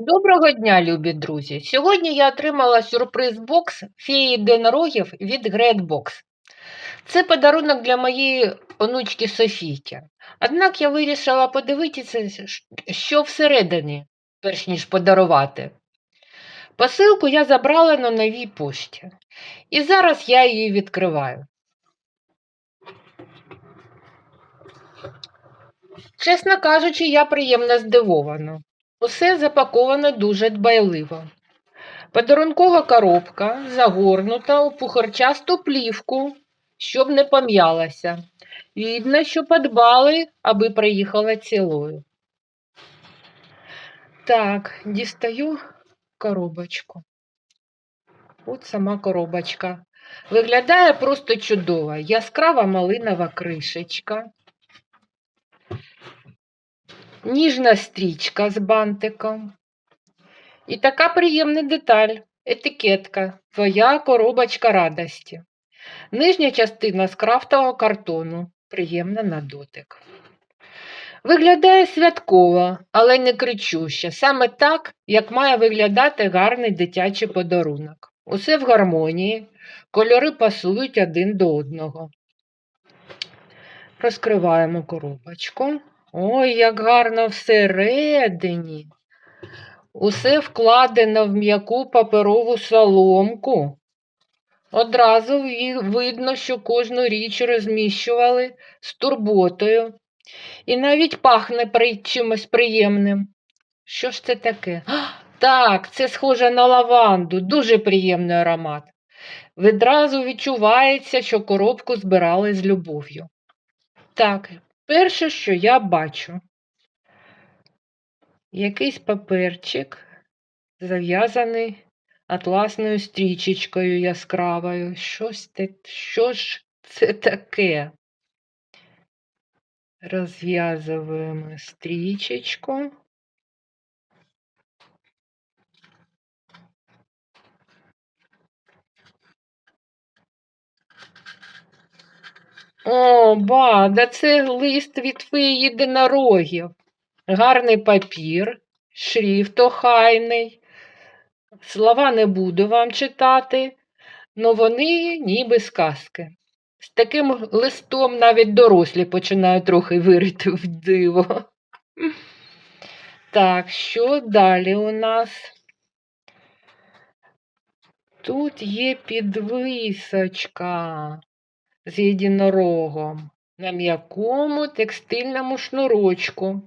Доброго дня, любі друзі! Сьогодні я отримала сюрприз-бокс феї єдинорогів від Greatbox. Це подарунок для моєї онучки Софійки. Однак я вирішила подивитися, що всередині, перш ніж подарувати. Посилку я забрала на новій пошті. І зараз я її відкриваю. Чесно кажучи, я приємно здивована. Усе запаковано дуже дбайливо. Подарункова коробка загорнута у пухарчасту плівку, щоб не пом'ялася. Видно, що подбали, аби приїхала цілою. Так, дістаю коробочку. От сама коробочка. Виглядає просто чудово. Яскрава малинова кришечка. Ніжна стрічка з бантиком. І така приємна деталь етикетка, твоя коробочка радості. Нижня частина з крафтового картону, приємна на дотик. Виглядає святково, але не кричуще, саме так, як має виглядати гарний дитячий подарунок. Усе в гармонії, кольори пасують один до одного. Розкриваємо коробочку. Ой, як гарно всередині. Усе вкладено в м'яку паперову соломку. Одразу видно, що кожну річ розміщували з турботою. І навіть пахне чимось приємним. Що ж це таке? Так, це схоже на лаванду, дуже приємний аромат. Відразу відчувається, що коробку збирали з любов'ю. Так, перше, що я бачу, якийсь паперчик, зав'язаний атласною стрічечкою яскравою. Щось те, що ж це таке? Розв'язуємо стрічечку. О, ба, да це лист від феї єдинорогів. Гарний папір, шрифт охайний. Слова не буду вам читати, но вони ніби сказки. З таким листом навіть дорослі починають трохи вірити в диво. Так, що далі у нас? Тут є підвисочка з єдинорогом на м'якому текстильному шнурочку.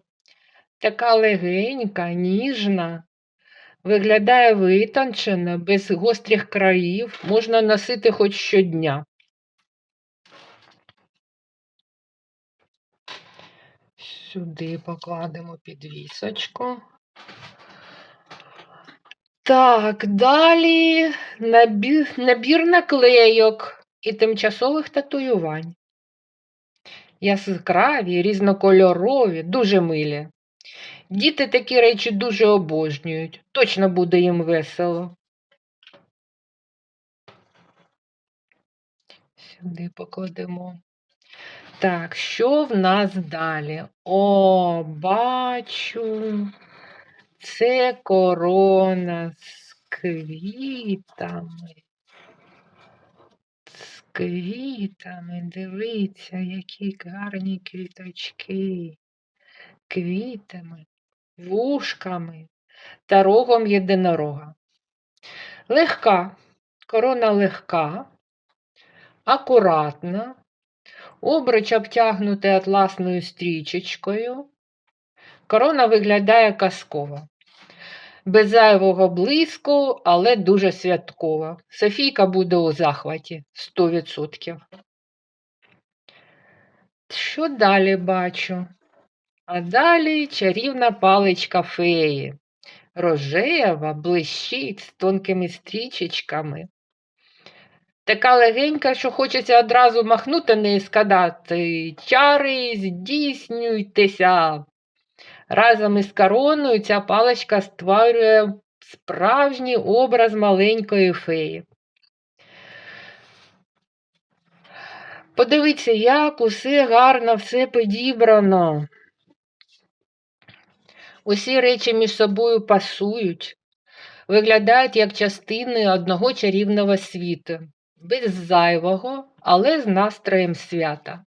Така легенька, ніжна, виглядає витончено, без гострих країв, можна носити хоч щодня. Сюди покладемо підвісочку. Так, далі набір, набір наклейок і тимчасових татуювань. Яскраві, різнокольорові, дуже милі. Діти такі речі дуже обожнюють. Точно буде їм весело. Сюди покладемо. Так, що в нас далі? О, бачу. Це корона з квітами. Квітами. Дивіться, які гарні квіточки. Квітами, вушками та рогом єдинорога. Легка, корона легка, акуратна, обруч обтягнутий атласною стрічечкою. Корона виглядає казково. Без зайвого блиску, але дуже святкова. Софійка буде у захваті 100%. Що далі бачу? А далі чарівна паличка феї. Рожева, блищить з тонкими стрічечками. Така легенька, що хочеться одразу махнути неї і сказати Чари, здійснюйтеся. Разом із короною ця паличка створює справжній образ маленької феї. Подивіться, як усе гарно, все підібрано. Усі речі між собою пасують, виглядають як частини одного чарівного світу, без зайвого, але з настроєм свята.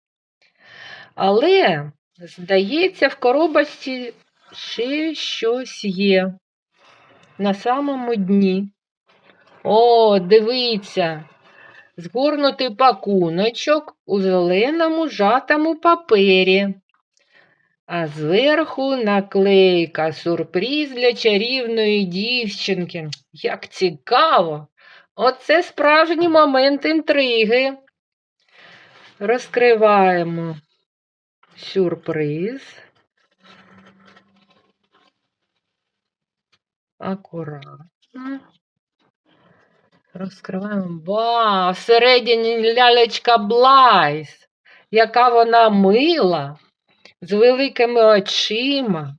Але, здається, в коробочці ще щось є на самому дні. О, дивіться, згорнутий пакуночок у зеленому жатому папері. А зверху наклейка сюрприз для чарівної дівчинки. Як цікаво! Оце справжній момент інтриги. Розкриваємо сюрприз. Акуратно. Розкриваємо. Вау, всередині лялечка Блайс, яка вона мила, з великими очима,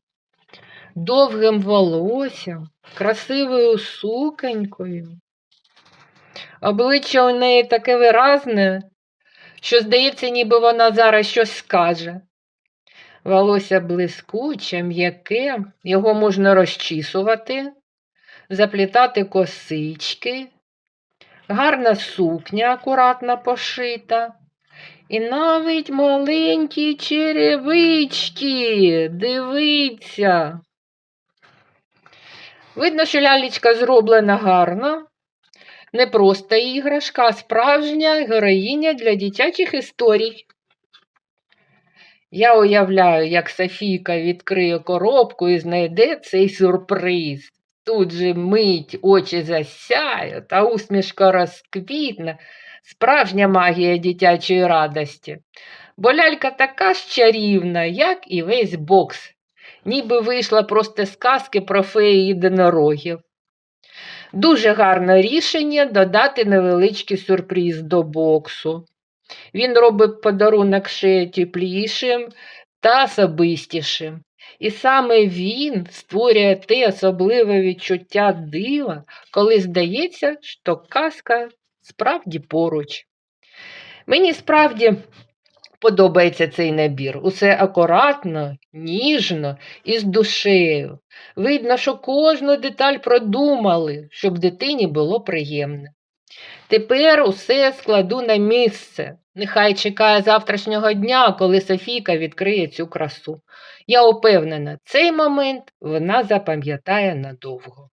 довгим волоссям, красивою суконькою. Обличчя у неї таке виразне, що здається, ніби вона зараз щось скаже. Волосся блискуче, м'яке, його можна розчісувати, заплітати косички, гарна сукня акуратно пошита. І навіть маленькі черевички. Дивіться. Видно, що лялечка зроблена гарно. Не просто іграшка, а справжня героїня для дитячих історій. Я уявляю, як Софійка відкриє коробку і знайде цей сюрприз. Тут же мить очі засяють, а усмішка розквітне. Справжня магія дитячої радості. Бо лялька така ж чарівна, як і весь бокс, ніби вийшла просто з казки про феї єдинорогів. Дуже гарне рішення додати невеличкий сюрприз до боксу. Він робить подарунок ще теплішим та особистішим. І саме він створює те особливе відчуття дива, коли здається, що казка справді поруч. Мені справді подобається цей набір. Усе акуратно, ніжно і з душею. Видно, що кожну деталь продумали, щоб дитині було приємно. Тепер усе складу на місце. Нехай чекає завтрашнього дня, коли Софійка відкриє цю красу. Я упевнена, цей момент вона запам'ятає надовго.